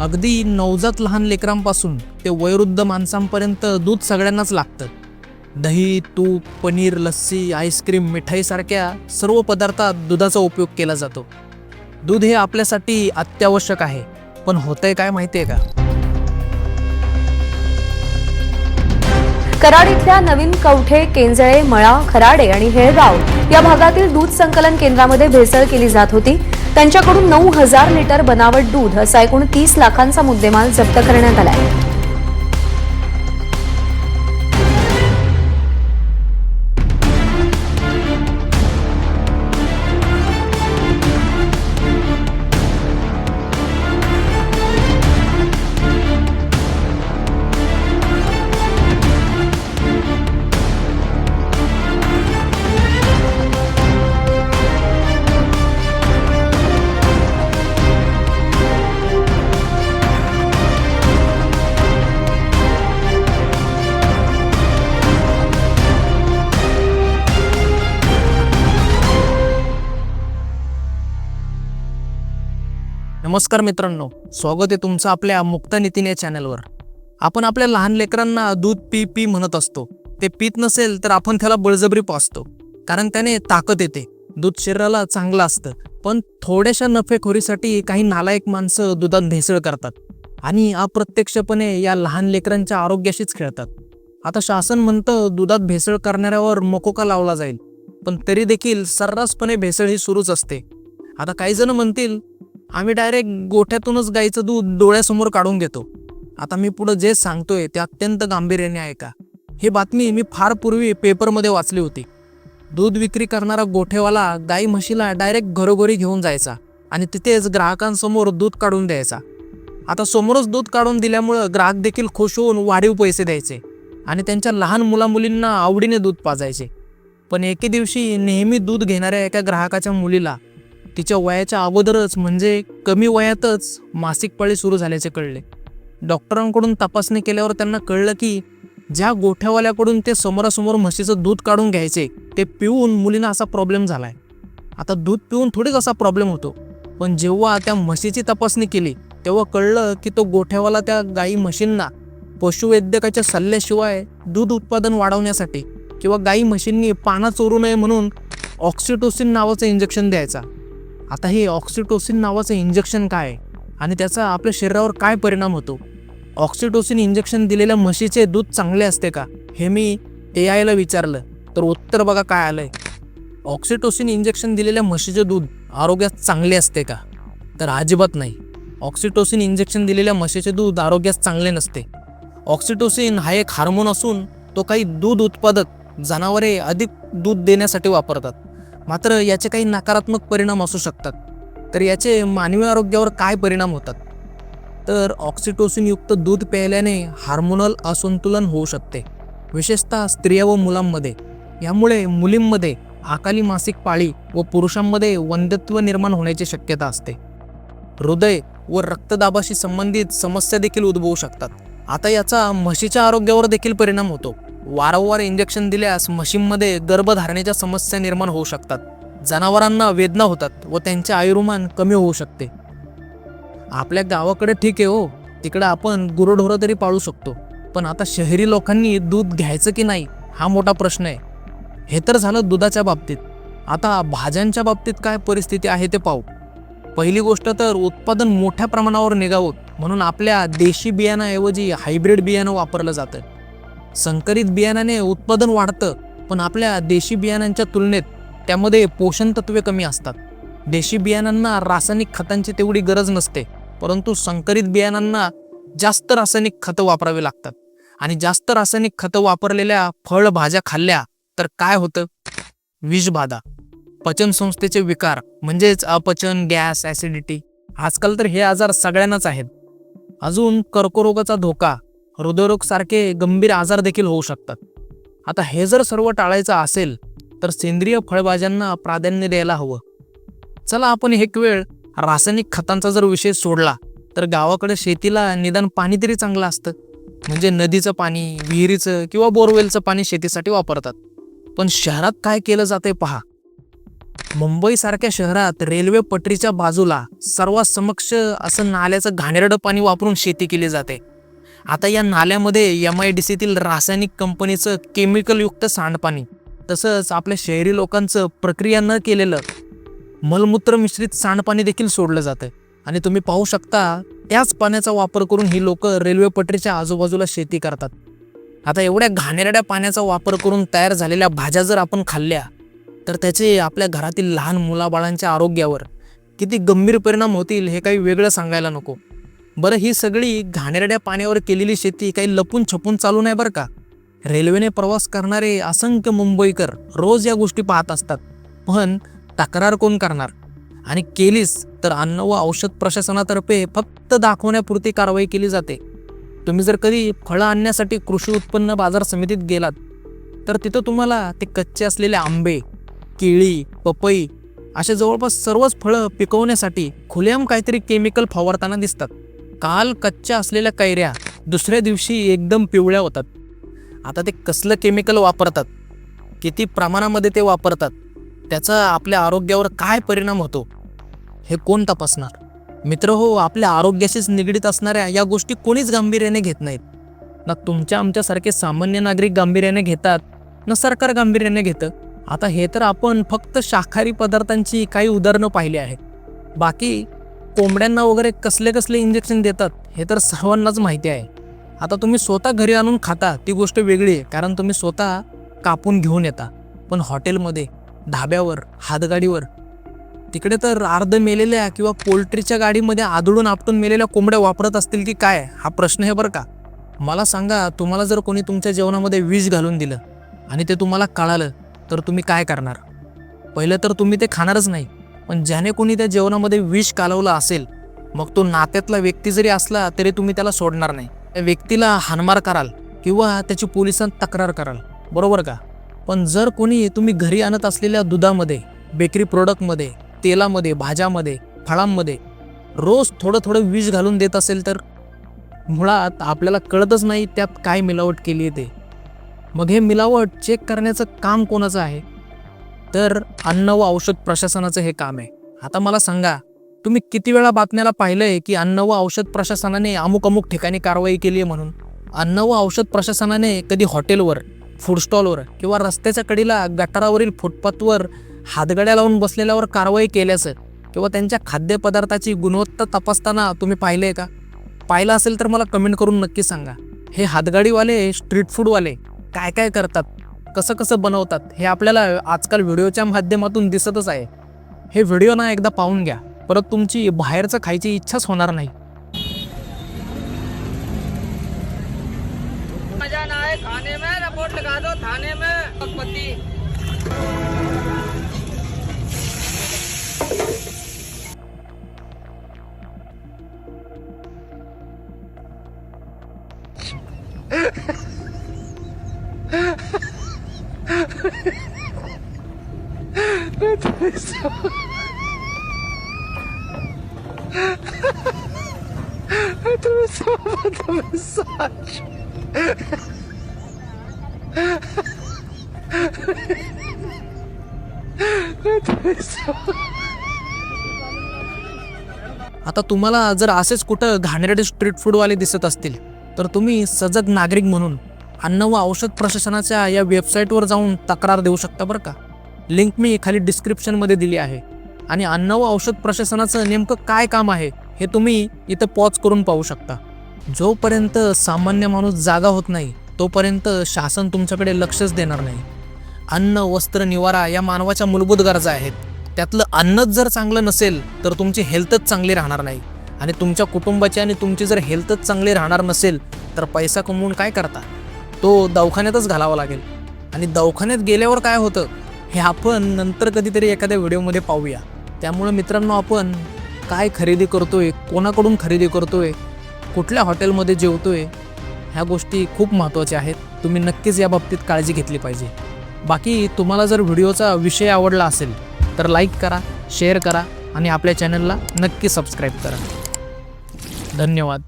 अगदी नवजात लहान लेकरांपासून ते वयोवृद्ध माणसांपर्यंत दूध सगळ्यांनाच लागतं. दही तूप पनीर लस्सी आईस्क्रीम मिठाईसारख्या सर्व पदार्थात दुधाचा उपयोग केला जातो. दूध हे आपल्यासाठी अत्यावश्यक आहे. पण होतंय काय माहितीये का? कराड इथल्या नवीन कवठे केंजळे मळा खराडे आणि हेळगाव या भागातील दूध संकलन केंद्रामध्ये भेसळ केली जात होती. त्यांच्याकडून नऊ हजार लिटर बनावट दूध असा एकूण तीस लाखांचा मुद्देमाल जप्त करण्यात आलाय. नमस्कार मित्रांनो स्वागत आहे तुमचं आपल्या मुक्त नितीन या चॅनलवर. आपण आपल्या लहान लेकरांना दूध पी पी म्हणत असतो. ते पित नसेल तर आपण त्याला बळजबरी पाचतो कारण त्याने ताकद येते. दूध शरीराला चांगलं असतं. पण थोड्याशा नफेखोरीसाठी काही नालायक माणसं दुधात भेसळ करतात. आणि अप्रत्यक्षपणे या लहान लेकरांच्या आरोग्याशीच खेळतात. आता शासन म्हणतं दुधात भेसळ करणाऱ्यावर मकोका लावला जाईल. पण तरी देखील सर्रासपणे भेसळ ही सुरूच असते. आता काही जण म्हणतील आम्ही डायरेक्ट गोठ्यातूनच गाईचं दूध डोळ्यासमोर काढून घेतो. आता मी पुढं जे सांगतोय ते अत्यंत गांभीर्याने ऐका. ही बातमी मी फार पूर्वी पेपरमध्ये वाचली होती. दूध विक्री करणारा गोठेवाला गाई म्हशीला डायरेक्ट घरोघरी घेऊन जायचा आणि तिथेच ग्राहकांसमोर दूध काढून द्यायचा. आता समोरच दूध काढून दिल्यामुळं ग्राहक देखील खुश होऊन वाढीव पैसे द्यायचे आणि त्यांच्या लहान मुलामुलींना आवडीने दूध पाजायचे. पण एके दिवशी नेहमी दूध घेणाऱ्या एका ग्राहकाच्या मुलीला तिच्या वयाच्या अगोदरच म्हणजे कमी वयातच मासिक पाळी सुरू झाल्याचे कळले. डॉक्टरांकडून तपासणी केल्यावर त्यांना कळलं की ज्या गोठ्यावाल्याकडून ते समोरासमोर म्हशीचं दूध काढून घ्यायचे ते पिऊन मुलींना असा प्रॉब्लेम झालाय. आता दूध पिऊन थोडीच असा प्रॉब्लेम होतो. पण जेव्हा त्या म्हशीची तपासणी केली तेव्हा कळलं की तो गोठ्यावाला त्या गाई म्हशींना पशुवैद्यकाच्या सल्ल्याशिवाय दूध उत्पादन वाढवण्यासाठी किंवा गाई म्हशींनी पाना चोरू नये म्हणून ऑक्सिटोसिन नावाचं इंजेक्शन द्यायचा. आता हे ऑक्सिटोसिन नावाचं इंजेक्शन काय? आहे आणि त्याचा आपल्या शरीरावर काय परिणाम होतो? ऑक्सिटोसिन इंजेक्शन दिलेल्या म्हशीचे दूध चांगले असते का? हे मी ए आयला विचारलं. तर उत्तर बघा काय आलंय. ऑक्सिटोसिन इंजेक्शन दिलेल्या म्हशीचे दूध आरोग्यास चांगले असते का? तर अजिबात नाही. ऑक्सिटोसिन इंजेक्शन दिलेल्या म्हशीचे दूध आरोग्यास चांगले नसते. ऑक्सिटोसिन हा एक हार्मोन असून तो काही दूध उत्पादक जनावरे अधिक दूध देण्यासाठी वापरतात. मात्र याचे काही नकारात्मक परिणाम असू शकतात. तर याचे मानवी आरोग्यावर काय परिणाम होतात? तर ऑक्सिटोसिनयुक्त दूध प्यायल्याने हार्मोनल असंतुलन होऊ शकते. विशेषतः स्त्रिया व मुलांमध्ये. यामुळे मुलींमध्ये अकाली मासिक पाळी व पुरुषांमध्ये वंध्यत्व निर्माण होण्याची शक्यता असते. हृदय व रक्तदाबाशी संबंधित समस्या देखील उद्भवू शकतात. आता याचा म्हशीच्या आरोग्यावर देखील परिणाम होतो. वारंवार इंजेक्शन दिल्यास म्हशींमध्ये गर्भधारणेच्या समस्या निर्माण होऊ शकतात. जनावरांना वेदना होतात व त्यांचे आयुर्मान कमी होऊ शकते. आपल्या गावाकडे ठीक आहे हो. तिकडं आपण गुरढोरं तरी पाळू शकतो. पण आता शहरी लोकांनी दूध घ्यायचं की नाही हा मोठा प्रश्न आहे. हे तर झालं दुधाच्या बाबतीत. आता भाज्यांच्या बाबतीत काय परिस्थिती आहे ते पाहू. पहिली गोष्ट तर उत्पादन मोठ्या प्रमाणावर निघावं म्हणून आपल्या देशी बियाणाऐवजी हायब्रिड बियाणं वापरलं जातं. संकरित बियाणाने उत्पादन वाढतं पण आपल्या देशी बियाणांच्या तुलनेत त्यामध्ये पोषण तत्वे कमी असतात. देशी बियाणांना रासायनिक खतांची तेवढी गरज नसते परंतु संकरित बियाणांना जास्त रासायनिक खतं वापरावी लागतात. आणि जास्त रासायनिक खतं वापरलेल्या फळभाज्या खाल्ल्या तर काय होतं? विषबाधा पचन संस्थेचे विकार म्हणजेच अपचन गॅस ॲसिडिटी आजकाल तर हे आजार सगळ्यांनाच आहेत. अजून कर्करोगाचा धोका हृदयरोगसारखे गंभीर आजार देखील होऊ शकतात. आता हे जर सर्व टाळायचं असेल तर सेंद्रिय फळभाज्यांना प्राधान्य द्यायला हवं. चला आपण एक वेळ रासायनिक खतांचा जर विषय सोडला तर गावाकडे शेतीला निदान पाणी तरी चांगलं असतं. म्हणजे नदीचं पाणी विहिरीचं किंवा बोरवेलचं पाणी शेतीसाठी वापरतात. पण शहरात काय केलं जाते पहा. मुंबईसारख्या शहरात रेल्वे पटरीच्या बाजूला सर्वात समक्ष असं नाल्याचं घाणेरडं पाणी वापरून शेती केली जाते. आता या नाल्यामध्ये एम आय डी सीतील रासायनिक कंपनीचं केमिकलयुक्त सांडपाणी तसंच आपल्या शहरी लोकांचं प्रक्रिया न केलेलं मलमूत्र मिश्रित सांडपाणी देखील सोडलं जातं आणि तुम्ही पाहू शकता त्याच पाण्याचा वापर करून ही लोक रेल्वे पटरीच्या आजूबाजूला शेती करतात. आता एवढ्या घाणेरड्या पाण्याचा वापर करून तयार झालेल्या भाज्या जर आपण खाल्ल्या तर त्याचे आपल्या घरातील लहान मुलाबाळांच्या आरोग्यावर किती गंभीर परिणाम होतील हे काही वेगळं सांगायला नको. बरं ही सगळी घाणेरड्या पाण्यावर केलेली शेती काही लपून छपून चालू नाही बरं का? रेल्वेने प्रवास करणारे असंख्य मुंबईकर रोज या गोष्टी पाहत असतात. पण तक्रार कोण करणार? आणि केलीच तर अन्न व औषध प्रशासनातर्फे फक्त दाखवण्यापुरती कारवाई केली जाते. तुम्ही जर कधी फळं आणण्यासाठी कृषी उत्पन्न बाजार समितीत गेलात तर तिथं तुम्हाला ते कच्चे असलेले आंबे केळी पपई असे जवळपास सर्वच फळं पिकवण्यासाठी खुलेआम काहीतरी केमिकल फवारताना दिसतात. काल कच्च्या असलेल्या कैऱ्या दुसऱ्या दिवशी एकदम पिवळ्या होतात. आता ते कसलं केमिकल वापरतात? किती प्रमाणामध्ये ते वापरतात? त्याचा आपल्या आरोग्यावर काय परिणाम होतो? हे कोण तपासणार? मित्र हो आपल्या आरोग्याशीच निगडीत असणाऱ्या या गोष्टी कोणीच गांभीर्याने घेत नाहीत. ना तुमच्या आमच्यासारखे सामान्य नागरिक गांभीर्याने घेतात ना सरकार गांभीर्याने घेतं. आता हे तर आपण फक्त शाकाहारी पदार्थांची काही उदाहरणं पाहिली आहेत. बाकी कोंबड्यांना वगैरे कसले कसले इंजेक्शन देतात हे तर सर्वांनाच माहिती आहे. आता तुम्ही स्वतः घरी आणून खाता ती गोष्ट वेगळी आहे कारण तुम्ही स्वतः कापून घेऊन येता. पण हॉटेलमध्ये ढाब्यावर हातगाडीवर तिकडे तर अर्ध मेलेल्या किंवा पोल्ट्रीच्या गाडीमध्ये आदळून आपटून मेलेल्या कोंबड्या वापरत असतील की काय हा प्रश्न आहे बरं का? मला सांगा तुम्हाला जर कोणी तुमच्या जेवणामध्ये विष घालून दिलं आणि ते तुम्हाला कळालं तर तुम्ही काय करणार? पहिलं तर तुम्ही ते खाणारच नाही. पण ज्याने कोणी त्या जेवणामध्ये विष कालवलं असेल मग तो नात्यातला व्यक्ती जरी असला तरी तुम्ही त्याला सोडणार नाही. त्या व्यक्तीला हानमार कराल किंवा त्याची पोलिसांत तक्रार कराल. बरोबर का? पण जर कोणी तुम्ही घरी आणत असलेल्या दुधामध्ये बेकरी प्रोडक्टमध्ये तेलामध्ये भाज्यामध्ये फळांमध्ये रोज थोडं थोडं विष घालून देत असेल तर मुळात आपल्याला कळतच नाही त्यात काय मिलावट केली आहे ते. मग हे मिलावट चेक करण्याचं काम कोणाचं आहे? तर अन्न व औषध प्रशासनाचं हे काम आहे. आता मला सांगा तुम्ही किती वेळा बातम्याला पाहिलंय की अन्न व औषध प्रशासनाने अमुक अमुक ठिकाणी कारवाई केली आहे म्हणून? अन्न व औषध प्रशासनाने कधी हॉटेलवर फूड स्टॉलवर किंवा रस्त्याच्या कडीला गटारावरील फुटपाथवर हातगड्या लावून बसलेल्यावर कारवाई केल्याचं किंवा त्यांच्या खाद्यपदार्थाची गुणवत्ता तपासताना तुम्ही पाहिलंय का? पाहिलं असेल तर मला कमेंट करून नक्की सांगा. हे हातगाडीवाले स्ट्रीट फूडवाले काय काय करतात? कसं कसं बनवतात हे आपल्याला आजकाल व्हिडिओच्या माध्यमातून दिसतच आहे. हे व्हिडिओ ना एकदा पाहून घ्या. परत तुमची बाहेरचं खायची इच्छाच होणार नाही. मजा ना खाने में रिपोर्ट लगा दो थाने में पति आता तुम्हाला जर असेच कुठं घाणेरडे स्ट्रीट फूडवाले दिसत असतील तर तुम्ही सजग नागरिक म्हणून अन्न व औषध प्रशासनाच्या या वेबसाईटवर जाऊन तक्रार देऊ शकता बरं का? लिंक मी खाली डिस्क्रिप्शनमध्ये दिली आहे. आणि अन्न व औषध प्रशासनाचं नेमकं काय काम आहे हे तुम्ही इथं पॉज करून पाहू शकता. जोपर्यंत सामान्य माणूस जागा होत नाही तोपर्यंत शासन तुमच्याकडे लक्षच देणार नाही. अन्न वस्त्र निवारा या मानवाच्या मूलभूत गरजा आहेत. त्यातलं अन्नच जर चांगलं नसेल तर तुमची हेल्थच चांगली राहणार नाही. आणि तुमच्या कुटुंबाची आणि तुमची जर हेल्थच चांगली राहणार नसेल तर पैसा कमवून काय करता? तो दवाखान्यातच घालावा लागेल. आणि दवाखान्यात गेल्यावर काय होतं? हे आपण नंतर कधीतरी एखाद्या व्हिडिओमध्ये पाहूया. त्यामुळं मित्रांनो आपण काय खरेदी करतोय कोणाकडून खरेदी करतोय कुठल्या हॉटेलमध्ये जेवतोय ह्या गोष्टी खूप महत्त्वाच्या आहेत. तुम्ही नक्कीच या बाबतीत काळजी घेतली पाहिजे. बाकी तुम्हाला जर व्हिडिओचा विषय आवडला असेल तर लाईक करा शेअर करा आणि आपल्या चॅनलला नक्की सबस्क्राईब करा. धन्यवाद.